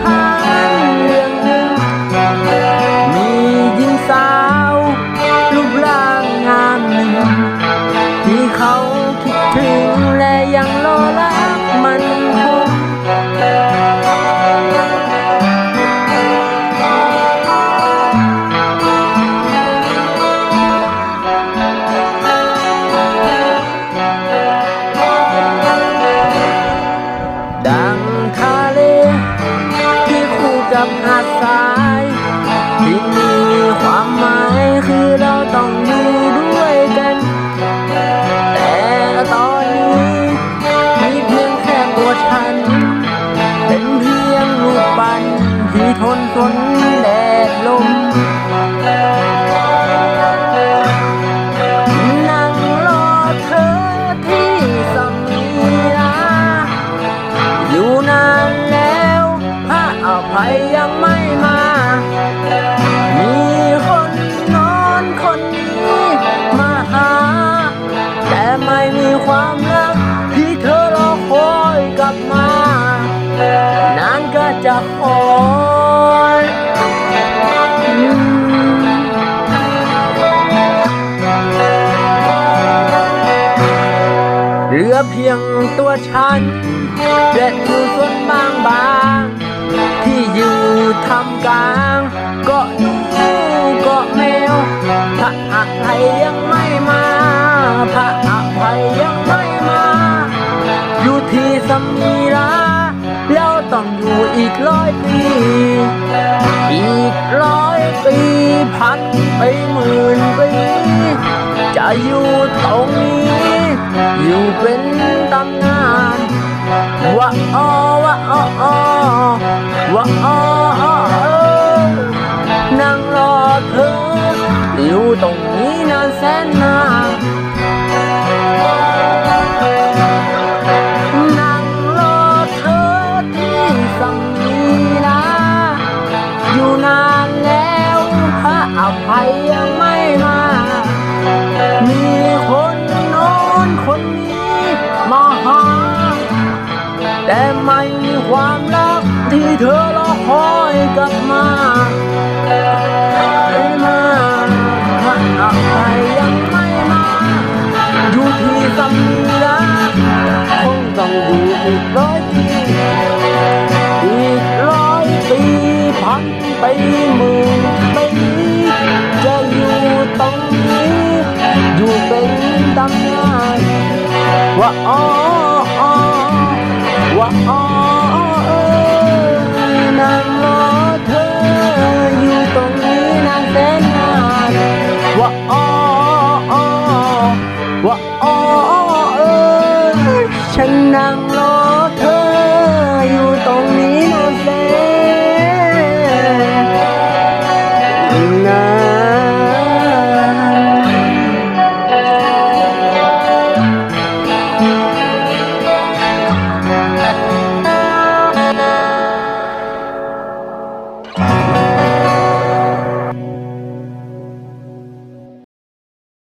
ข้าเรื่องหนึ่มีหญิงสาวรูปร่างงามที่เขาคิดถึงและยังรอรอ กับหาดทรายที่มีความหมายคือเราต้องอยู่ด้วยกัน แต่ตอนนี้มีเพียงแค่ตัวฉัน เป็นเพียงลูกปั้นที่ทนทน ม่มา มีคนนอนคนนี้มาหา แต่ไม่มีความรักที่เธอรอคอยกลับมา นานก็จะคอยเหลือเพียงตัวฉันและอยู่ส่วนบางบาง ที่อยู่ทำกลางเก็ดูเก็แมวพระอภัยยังไม่มาพระอภัยยังไม่มา อยู่ที่สมีราเราต้องอยู่อีกร้อยปี อีกร้อยปีพันไปหมื่นปี จะอยู่ตรงนี้ อยู่เป็นตำนานว่าอ้อ ว่าอ้อนั่งรอเธออยู่ตรงนี้นานแสนนานนั่งรอเธอที่สั่งมีนาอยู่นานแล้วพระอภัยยังไม่มา มีคนโน้นคนนี้มาหาแต่ไม่มีความรัก ที่เธอรอคอยกลับมาไม่มาพระอภัยยังไม่มา อยู่ที่สมีราคงต้องอยู่อีกร้อยปีอีกร้อยปีพันปีหมื่นปี